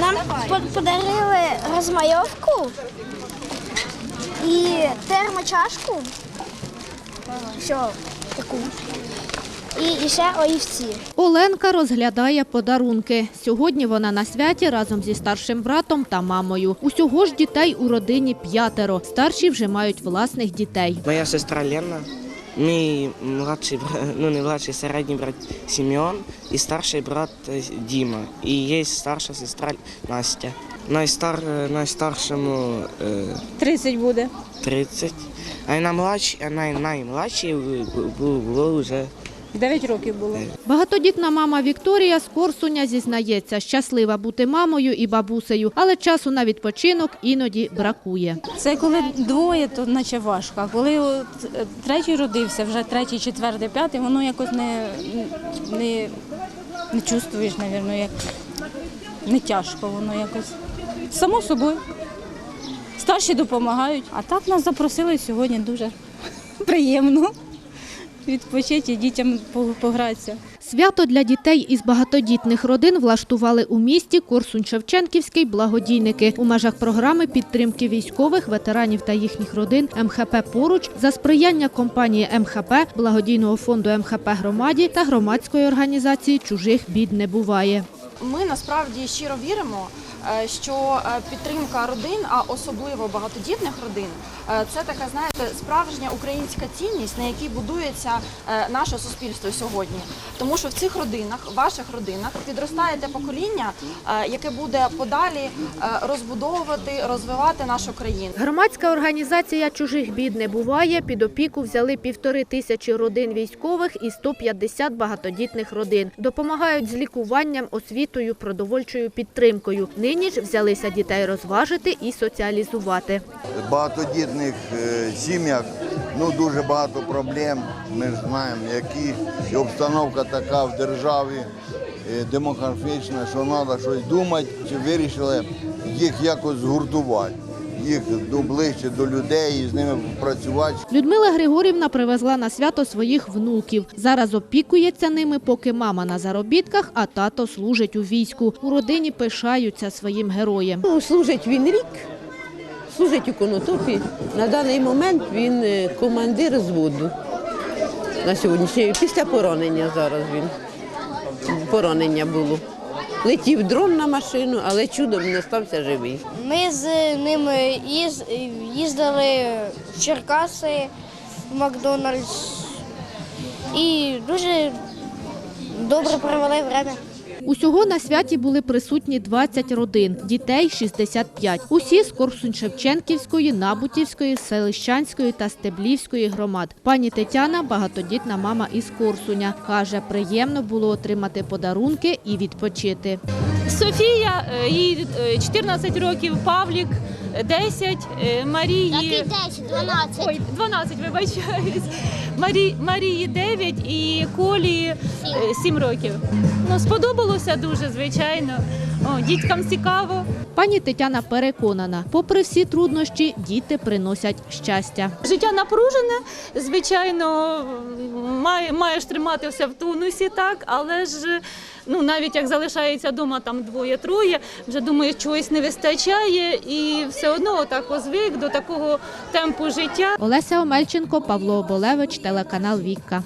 Нам по- подарили розмайовку і термочашку. Що таку. І, і ще олівці. Оленка розглядає подарунки. Сьогодні вона на святі разом зі старшим братом та мамою. Усього ж дітей у родині п'ятеро. Старші вже мають власних дітей. Моя сестра Лена, мій младший брат, ну не младший, середній брат Сімеон і старший брат е, Діма. І є старша сестра Настя. Найстар, е, найстаршому е, 30 буде. 30, а наймладший, а най, наймладший було, було вже 9 років було. Багатодітна мама Вікторія з Корсуня зізнається, щаслива бути мамою і бабусею, але часу на відпочинок іноді бракує. Це коли двоє, то наче важко. А коли от, е, третій родився, вже третій, четвертий, п'ятий, воно якось не, не, не чувствуєш, мабуть, як не тяжко, воно якось. Само собою. Старші допомагають. А так нас запросили сьогодні дуже приємно відпочити і дітям погратися. Свято для дітей із багатодітних родин влаштували у місті Корсунь-Шевченківський благодійники у межах програми підтримки військових, ветеранів та їхніх родин МХП поруч за сприяння компанії МХП, благодійного фонду МХП громаді та громадської організації Чужих бід не буває. Ми насправді щиро віримо, що е, підтримка родин, а особливо багатодітних родин, е, це така, знаєте, справжня українська цінність, на якій будується е, наше суспільство сьогодні. Тому що в цих родинах, ваших родинах, підростає те покоління, е, яке буде подалі е, розбудовувати, розвивати нашу країну. Громадська організація Чужих бід не буває. Під опіку взяли півтори тисячі родин військових і 150 багатодітних родин. Допомагають з лікуванням, освітою, продовольчою підтримкою. Нині ж взялися дітей розважити і соціалізувати. Багатодітних е, сім'ях ну, дуже багато проблем. Ми знаємо, які і обстановка така в державі е, демографічна, що треба щось думати, чи вирішили їх якось згуртувати, їх до ближче до людей і з ними працювати. Людмила Григорівна привезла на свято своїх внуків. Зараз опікується ними, поки мама на заробітках, а тато служить у війську. У родині пишаються своїм героєм. Ну, служить він рік, служить у конотопі. На даний момент він е, командир зводу на сьогоднішній. Після поранення зараз він. Поранення було. Летів дрон на машину, але чудом не стався живий. Ми з ним їз- їздили в Черкаси, в Макдональдс і дуже добре провели время. Усього на святі були присутні 20 родин, дітей 65. Усі з Корсунь-Шевченківської, Набутівської, Селищанської та Стеблівської громад. Пані Тетяна – багатодітна мама із Корсуня. Каже, приємно було отримати подарунки і відпочити. Софія, е, їй е, 14 років, Павлік е, 10, е, Марії 10, 12. ой, 12, вибачаюсь. Марі, Марії 9 і Колі е, 7 років. Ну, сподобалося дуже, звичайно. О, діткам цікаво. Пані Тетяна переконана, попри всі труднощі, діти приносять щастя. Життя напружене, звичайно, має, маєш триматися в тонусі, так, але ж ну, навіть як залишається вдома там двоє-троє, вже думаєш, чогось не вистачає, і все одно отак звик до такого темпу життя. Олеся Омельченко, Павло Оболевич, телеканал Вікка.